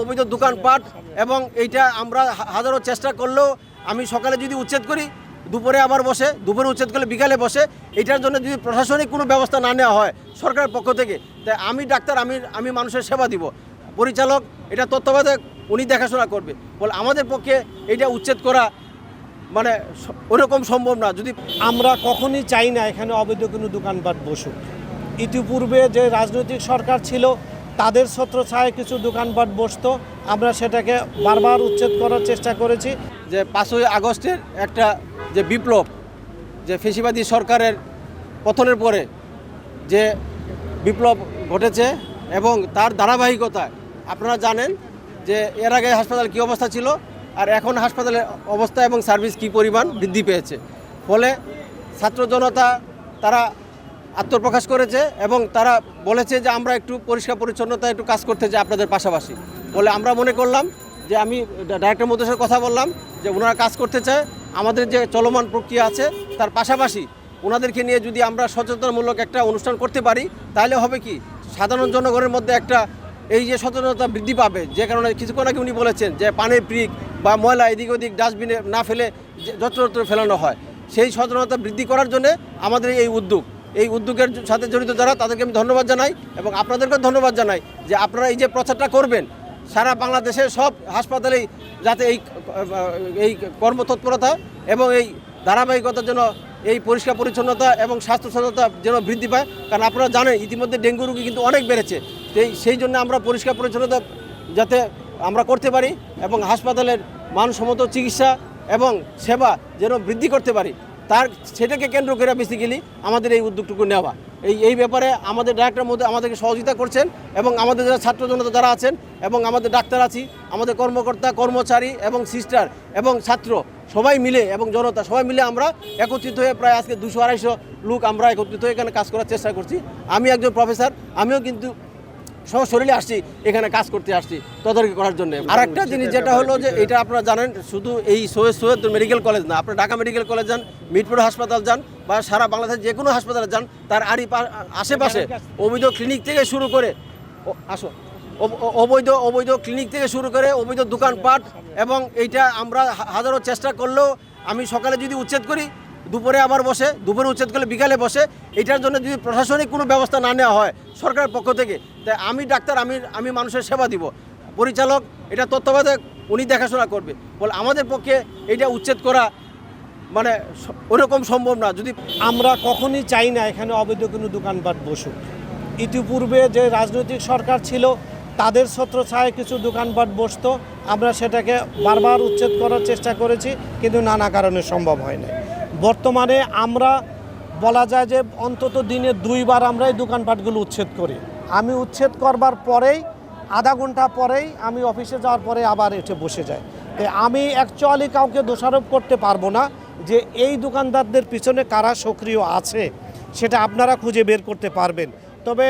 অবৈধ দোকানপাট এবং এইটা আমরা হাজারো চেষ্টা করলেও আমি সকালে যদি উচ্ছেদ করি, দুপুরে আবার বসে, দুপুরে উচ্ছেদ করলে বিকালে বসে এটার জন্য যদি প্রশাসনিক কোনো ব্যবস্থা না নেওয়া হয় সরকারের পক্ষ থেকে, তাই আমি ডাক্তার, আমি আমি মানুষের সেবা দিব। পরিচালক, এটা তত্ত্বাবধায়ক, উনি দেখাশোনা করবে। বলে আমাদের পক্ষে এটা উচ্ছেদ করা মানে ওরকম সম্ভব না। যদি আমরা কখনই চাই না এখানে অবৈধ কোনো দোকানপাট বসুক। ইতিপূর্বে যে রাজনৈতিক সরকার ছিল তাদের ছত্রছায়ায় কিছু দোকানপাট বসতো। আমরা সেটাকে বারবার উচ্ছেদ করার চেষ্টা করেছি। যে পাঁচই আগস্টের একটা যে বিপ্লব, যে ফেসিবাদী সরকারের পতনের পরে যে বিপ্লব ঘটেছে এবং তার ধারাবাহিকতায়, আপনারা জানেন যে এর আগে হাসপাতাল কী অবস্থা ছিল আর এখন হাসপাতালের অবস্থা এবং সার্ভিস কী পরিমাণ বৃদ্ধি পেয়েছে। ফলে ছাত্র জনতা, তারা আত্মপ্রকাশ করেছে এবং তারা বলেছে যে আমরা একটু পরিষ্কার পরিচ্ছন্নতা একটু কাজ করতে চাই আপনাদের পাশাপাশি। বলে আমরা মনে করলাম যে আমি ডাইরেক্টর মধ্যে সাথে কথা বললাম যে ওনারা কাজ করতে চায়। আমাদের যে চলমান প্রক্রিয়া আছে, তার পাশাপাশি ওনাদেরকে নিয়ে যদি আমরা সচেতনমূলক একটা অনুষ্ঠান করতে পারি, তাহলে হবে কি? সাধারণ জনগণের মধ্যে একটা এই যে সচেতনতা বৃদ্ধি পাবে। যে কারণে কিছুক্ষণ আগে উনি বলেছেন যে পানির প্রিক বা ময়লা এদিক ওদিক ডাস্টবিনে না ফেলে যত্রতত্র ফেলানো হয়। সেই সচেতনতা বৃদ্ধি করার জন্য আমাদের এই উদ্যোগ। এই উদ্যোগের সাথে জড়িত যারা, তাদেরকে আমি ধন্যবাদ জানাই এবং আপনাদেরকেও ধন্যবাদ জানাই যে আপনারা এই যে প্রচারটা করবেন, সারা বাংলাদেশের সব হাসপাতালেই যাতে এই এই কর্মতৎপরতা এবং এই ধারাবাহিকতার জন্য এই পরিষ্কার পরিচ্ছন্নতা এবং স্বাস্থ্য সচেতনতা যেন বৃদ্ধি পায়। কারণ আপনারা জানেন, ইতিমধ্যে ডেঙ্গু রোগী কিন্তু অনেক বেড়েছে। সেই সেই জন্য আমরা পরিষ্কার পরিচ্ছন্নতা যাতে আমরা করতে পারি এবং হাসপাতালের মানসম্মত চিকিৎসা এবং সেবা যেন বৃদ্ধি করতে পারি। তার সেটাকে কেন্দ্র করে বেসিক্যালি আমাদের এই উদ্যোগটুকু নেওয়া। এই এই ব্যাপারে আমাদের ডাক্তার মধ্যে আমাদেরকে সহযোগিতা করছেন এবং আমাদের যারা ছাত্র জনতা যারা আছেন এবং আমাদের ডাক্তার আছি, আমাদের কর্মকর্তা, কর্মচারী এবং সিস্টার এবং ছাত্র সবাই মিলে এবং জনতা সবাই মিলে আমরা একত্রিত হয়ে প্রায় আজকে দুশো আড়াইশো লোক আমরা একত্রিত হয়ে এখানে কাজ করার চেষ্টা করছি। আমি একজন প্রফেসর আমিও কিন্তু সশরীরে আসছি, এখানে কাজ করতে আসছি, তদারকি করার জন্য। আর একটা জিনিস যেটা হলো যে, এটা আপনারা জানেন, শুধু এই সৈয়দ সৈয়দ মেডিকেল কলেজ না, আপনারা ঢাকা মেডিকেল কলেজ যান, মিরপুর হাসপাতাল যান, বা সারা বাংলাদেশের যে কোনো হাসপাতালে যান, তার আড়ি আশেপাশে অবৈধ ক্লিনিক থেকে শুরু করে আসো অবৈধ অবৈধ ক্লিনিক থেকে শুরু করে, অবৈধ দোকানপাট, এবং এইটা আমরা হাজারো চেষ্টা করলেও আমি সকালে যদি উচ্ছেদ করি দুপুরে আবার বসে, দুপুরে উচ্ছেদ করলে বিকালে বসে, এটার জন্য যদি প্রশাসনিক কোনো ব্যবস্থা না নেওয়া হয় সরকারের পক্ষ থেকে, তাই আমি ডাক্তার, আমি আমি মানুষের সেবা দিব। পরিচালক, এটা তত্ত্বাবধায়ক, উনি দেখাশোনা করবে। বলে আমাদের পক্ষে এটা উচ্ছেদ করা মানে ওরকম সম্ভব না। যদি আমরা কখনই চাই না এখানে অবৈধ কোনো দোকানপাট বসুক। ইতিপূর্বে যে রাজনৈতিক সরকার ছিল, তাদের ছত্রছায়ায় কিছু দোকানপাট বসতো। আমরা সেটাকে বারবার উচ্ছেদ করার চেষ্টা করেছি, কিন্তু নানা কারণে সম্ভব হয় না বর্তমানে আমরা বলা যায় যে অন্তত দিনে দুইবার আমরা এই দোকানপাটগুলো উচ্ছেদ করি। আমি উচ্ছেদ করবার পরেই, আধা ঘণ্টা পরেই আমি অফিসে যাওয়ার পরে আবার এসে বসে যাই। আমি অ্যাকচুয়ালি কাউকে দোষারোপ করতে পারব না যে এই দোকানদারদের পিছনে কারা সক্রিয় আছে, সেটা আপনারা খুঁজে বের করতে পারবেন। তবে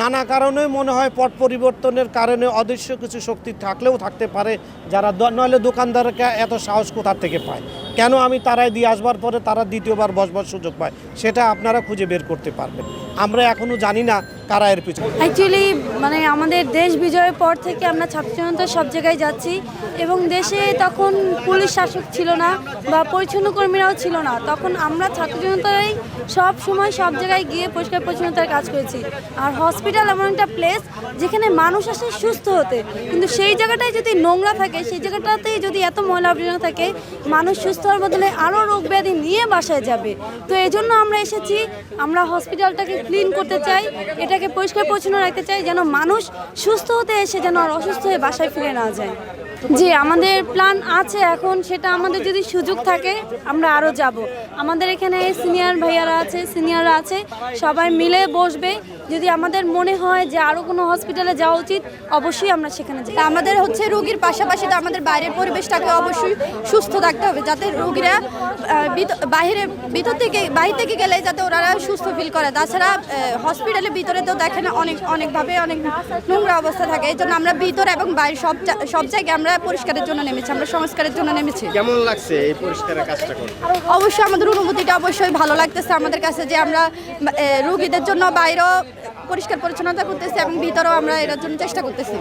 নানা কারণে মনে হয় পট পরিবর্তনের কারণে অদৃশ্য কিছু শক্তি থাকলেও থাকতে পারে, যারা নইলে দোকানদারকে এত সাহস কোথার থেকে পায়? কেন আমি তারাই দিয়ে আসবার পরে তারা দ্বিতীয়বার বসবার সুযোগ পায়? সেটা আপনারা খুঁজে বের করতে পারবেন। আমরা এখনও জানি না কারা এর পিছনে? অ্যাকচুয়ালি মানে আমাদের দেশ বিজয়ের পর থেকে আমরা ছাত্র জনতা সব জায়গায় যাচ্ছি এবং দেশে তখন পুলিশ শাসক ছিল না বা পরিচ্ছন্ন কর্মীরাও ছিল না। তখন আমরা ছাত্র জনতাই সব সময় সব জায়গায় গিয়ে পরিষ্কার পরিচ্ছন্নতার কাজ করেছি। আর হসপিটাল এমন একটা প্লেস যেখানে মানুষ আসে সুস্থ হতে। কিন্তু সেই জায়গাটায় যদি নোংরা থাকে, সেই জায়গাটাতেই যদি এত ময়লা আবর্জনা থাকে, মানুষ সুস্থ হওয়ার বদলে আরও রোগ ব্যাধি নিয়ে বাসায় যাবে। তো এই জন্য আমরা এসেছি, আমরা হসপিটালটাকে ক্লিন করতে চাই, এটাকে পরিষ্কার পরিচ্ছন্ন রাখতে চাই, যেন মানুষ সুস্থ হতে এসে যেন আর অসুস্থ হয়ে বাসায় ফিরে না যায়। জি, আমাদের প্ল্যান আছে এখন, সেটা আমাদের যদি সুযোগ থাকে, আমরা আরও যাব। আমাদের এখানে সিনিয়র ভাইয়ারা আছে সিনিয়ররা আছে, সবাই মিলে বসবে। যদি আমাদের মনে হয় যে আরও কোনো হসপিটালে যাওয়া উচিত, অবশ্যই আমরা সেখানে যাই আমাদের হচ্ছে রোগীর পাশাপাশি তো আমাদের বাইরের পরিবেশটাকে অবশ্যই সুস্থ থাকতে হবে, যাতে রোগীরা বাইরে ভিতর থেকে, বাইরে থেকে গেলে যাতে ওরা সুস্থ ফিল করে। তাছাড়া হসপিটালের ভিতরে তো দেখেন অনেক, অনেকভাবে অনেক নোংরা অবস্থা থাকে। এই জন্য আমরা ভিতর এবং বাইরে সব সব জায়গায় আমরা পরিষ্কারের জন্য নেমেছি আমরা সংস্কারের জন্য নেমেছি। কেমন লাগছে এই পরিষ্কারের কাজটা করে অবশ্যই আমাদের অনুভূতিটা অবশ্যই ভালো লাগতেছে আমাদের কাছে যে আমরা এ, রোগীদের জন্য বাইরেও পরিষ্কার পরিচ্ছন্নতা করতেছি এবং ভিতরেও আমরা এর জন্য চেষ্টা করতেছি।